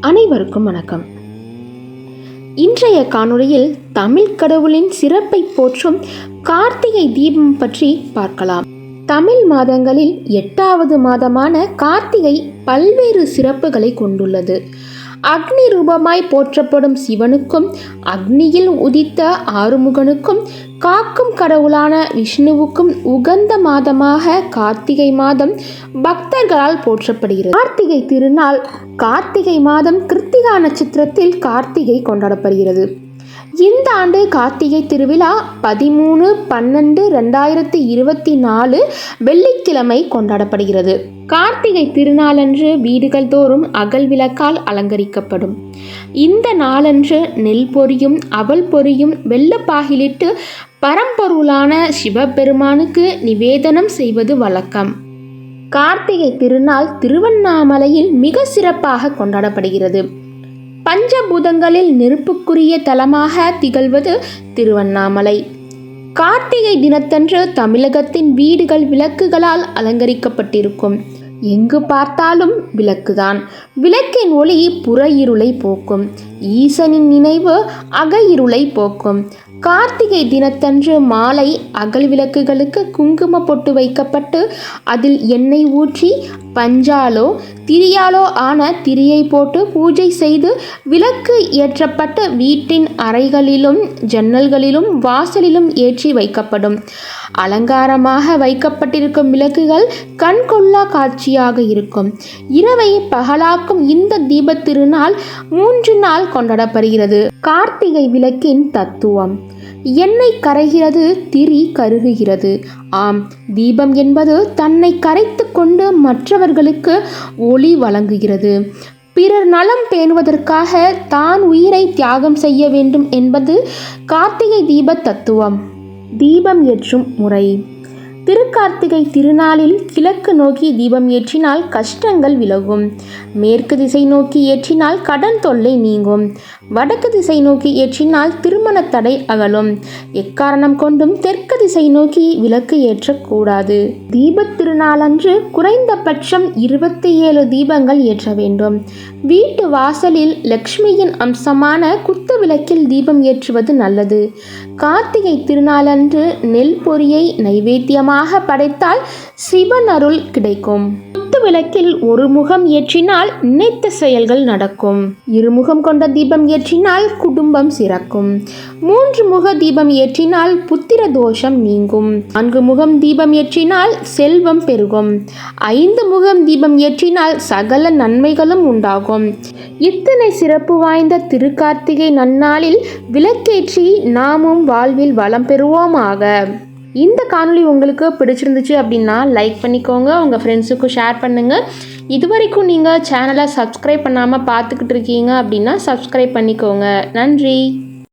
அனைவருக்கும் வணக்கம். இன்றைய காணொளியில் தமிழ் கடவுளின் சிறப்பை போற்றும் கார்த்திகை தீபம் பற்றி பார்க்கலாம். தமிழ் மாதங்களில் எட்டாவது மாதமான கார்த்திகை பல்வேறு சிறப்புகளை கொண்டுள்ளது. அக்னி ரூபமாய் போற்றப்படும் சிவனுக்கும் அக்னியில் உதித்த ஆறுமுகனுக்கும் காக்கும் கடவுளான விஷ்ணுவுக்கும் உகந்த மாதமாக கார்த்திகை மாதம் பக்தர்களால் போற்றப்படுகிறது. கார்த்திகை திருநாள் கார்த்திகை மாதம் கிருத்திகா நட்சத்திரத்தில் கார்த்திகை கொண்டாடப்படுகிறது. இந்த ஆண்டு கார்த்திகை திருவிழா பதிமூணு பன்னெண்டு ரெண்டாயிரத்தி இருபத்தி நாலு வெள்ளிக்கிழமை கொண்டாடப்படுகிறது. கார்த்திகை திருநாளன்று வீடுகள் தோறும் அகல் விளக்கால் அலங்கரிக்கப்படும். இந்த நாளன்று நெல் பொறியும் அவல் பொறியும் வெள்ளப்பாகிலிட்டு பரம்பொருளான சிவபெருமானுக்கு நிவேதனம் செய்வது வழக்கம். கார்த்திகை திருநாள் திருவண்ணாமலையில் மிக சிறப்பாக கொண்டாடப்படுகிறது. பஞ்சபூதங்களில் நெருப்புக்குரிய தலமாக திகழ்வது திருவண்ணாமலை. கார்த்திகை தினத்தன்று தமிழகத்தின் வீடுகள் விளக்குகளால் அலங்கரிக்கப்பட்டிருக்கும். எங்கு பார்த்தாலும் விளக்குதான். விளக்கின் ஒளி புற இருளை போக்கும். ஈசனின் நினைவு அக இருளை போக்கும். கார்த்திகை தினத்தன்று மாலை அகல் விளக்குகளுக்கு குங்கும பொட்டு வைக்கப்பட்டு அதில் எண்ணெய் ஊற்றி பஞ்சாலோ திரியாலோ ஆன திரியை போட்டு பூஜை செய்து விளக்கு ஏற்றப்பட்டு வீட்டின் அறைகளிலும் ஜன்னல்களிலும் வாசலிலும் ஏற்றி வைக்கப்படும். அலங்காரமாக வைக்கப்பட்டிருக்கும் விளக்குகள் கண்கொள்ளா காட்சியாக இருக்கும். இரவை பகலாக்கும் இந்த தீபத் திருநாள் மூன்று நாள் கொண்டாடப்படுகிறது. கார்த்திகை விளக்கின் தத்துவம். எண்ணெய் கரைகிறது திரி கருகுகிறது. ஆம் தீபம் என்பது தன்னை கரைத்து கொண்டு மற்றவர்களுக்கு ஒளி வழங்குகிறது. பிறர் நலம் பேணுவதற்காக தான் உயிரை தியாகம் செய்ய வேண்டும் என்பது கார்த்திகை தீப தத்துவம். தீபம் ஏற்றும் முறை. திருக்கார்த்திகை திருநாளில் கிழக்கு நோக்கி தீபம் ஏற்றினால் கஷ்டங்கள் விலகும். மேற்கு திசை நோக்கி ஏற்றினால் கடன் தொல்லை நீங்கும். வடக்கு திசை நோக்கி ஏற்றினால் திருமண தடை அகலும். எக்காரணம் கொண்டும் தெற்கு திசை நோக்கி விளக்கு ஏற்றக்கூடாது. தீபத் திருநாளன்று குறைந்தபட்சம் இருபத்தி ஏழு தீபங்கள் ஏற்ற வேண்டும். வீட்டு வாசலில் லக்ஷ்மியின் அம்சமான குத்து விளக்கில் தீபம் ஏற்றுவது நல்லது. கார்த்திகை திருநாளன்று நெல் பொரியை நைவேத்தியமாக படைத்தால் சிவன் அருள் கிடைக்கும். குத்து விளக்கில் ஒரு முகம் ஏற்றினால் நினைத்த செயல்கள் நடக்கும். இருமுகம் கொண்ட தீபம் ஏற்றினால் குடும்பம் சிறக்கும். மூன்று முக தீபம் ஏற்றினால் புத்திர தோஷம் நீங்கும். நான்கு முகம் தீபம் ஏற்றினால் செல்வம் பெருகும். ஐந்து முகம் தீபம் ஏற்றினால் சகல நன்மைகளும் உண்டாகும். இத்தனை சிறப்பு வாய்ந்த திருக்கார்த்திகை நன்னாளில் விளக்கேற்றி நாமும் வாழ்வில் வளம் பெறுவோமாக. இந்த காணொலி உங்களுக்கு பிடிச்சிருந்துச்சு அப்படின்னா லைக் பண்ணிக்கோங்க உங்கள் ஃப்ரெண்ட்ஸுக்கும் ஷேர் பண்ணுங்கள் இது வரைக்கும் நீங்கள் சேனலை சப்ஸ்கிரைப் பண்ணாமல் பார்த்துக்கிட்டு இருக்கீங்க அப்படின்னா சப்ஸ்கிரைப் பண்ணிக்கோங்க. நன்றி.